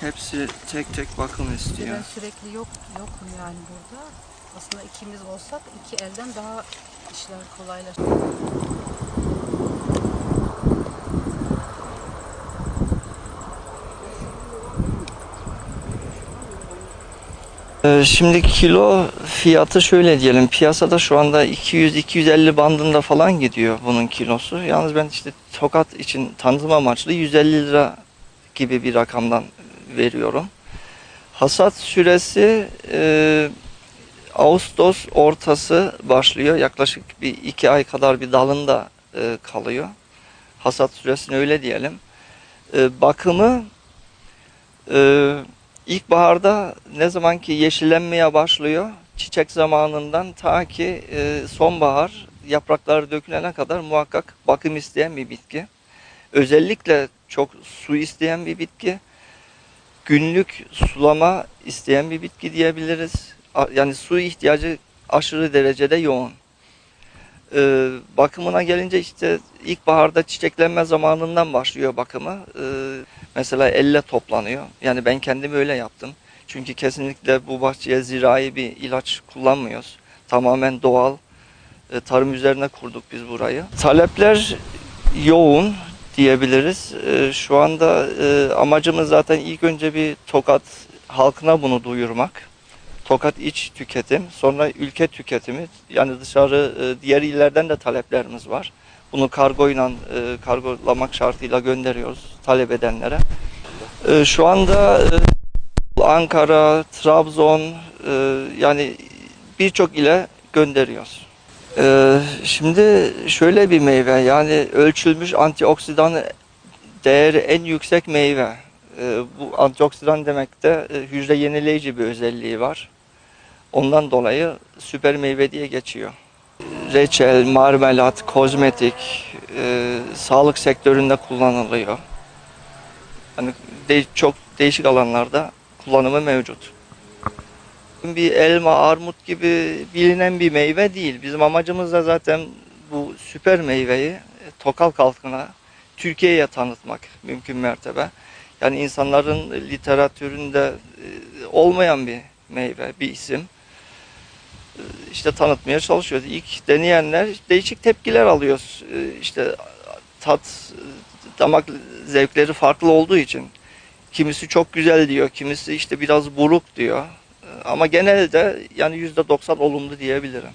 Hepsi tek tek bakım istiyor. Ben sürekli yok yokum yani burada. Aslında ikimiz olsak iki elden daha işler kolaylaşır. Ee, Şimdi kilo fiyatı şöyle diyelim. Piyasada şu anda 200-250 bandında falan gidiyor bunun kilosu. Yalnız ben işte Tokat için tanıtım amaçlı 150 lira gibi bir rakamdan veriyorum. Hasat süresi e, Ağustos ortası başlıyor. Yaklaşık bir iki ay kadar bir dalında e, kalıyor. Hasat süresini öyle diyelim. E, bakımı e, İlkbaharda ne zaman ki yeşillenmeye başlıyor, çiçek zamanından ta ki e, sonbahar yaprakları dökülene kadar muhakkak bakım isteyen bir bitki. Özellikle çok su isteyen bir bitki. Günlük sulama isteyen bir bitki diyebiliriz. Yani su ihtiyacı aşırı derecede yoğun. E, bakımına gelince işte ilkbaharda çiçeklenme zamanından başlıyor bakımı. E, mesela elle toplanıyor. Yani ben kendim öyle yaptım. Çünkü kesinlikle bu bahçeye zirai bir ilaç kullanmıyoruz. Tamamen doğal e, tarım üzerine kurduk biz burayı. Talepler yoğun diyebiliriz. E, Şu anda e, amacımız zaten ilk önce bir Tokat halkına bunu duyurmak. Tokat iç tüketim, sonra ülke tüketimi. Yani dışarı e, diğer illerden de taleplerimiz var. Bunu kargoyla e, kargolamak şartıyla gönderiyoruz talep edenlere. E, şu anda Ankara, Trabzon yani birçok ile gönderiyoruz. E, şimdi şöyle bir meyve yani ölçülmüş antioksidan değeri en yüksek meyve. E, bu antioksidan demek de e, hücre yenileyici bir özelliği var. Ondan dolayı süper meyve diye geçiyor reçel, marmelat, kozmetik, e, sağlık sektöründe kullanılıyor. Hani de- çok değişik alanlarda kullanımı mevcut. Bir elma, armut gibi bilinen bir meyve değil. Bizim amacımız da zaten bu süper meyveyi e, Tokal halkına, Türkiye'ye tanıtmak mümkün mertebe. Yani insanların literatüründe e, olmayan bir meyve, bir isim işte tanıtmaya çalışıyoruz. İlk deneyenler değişik tepkiler alıyoruz. İşte tat, damak zevkleri farklı olduğu için. Kimisi çok güzel diyor, kimisi işte biraz buruk diyor. Ama genelde yani %90 olumlu diyebilirim.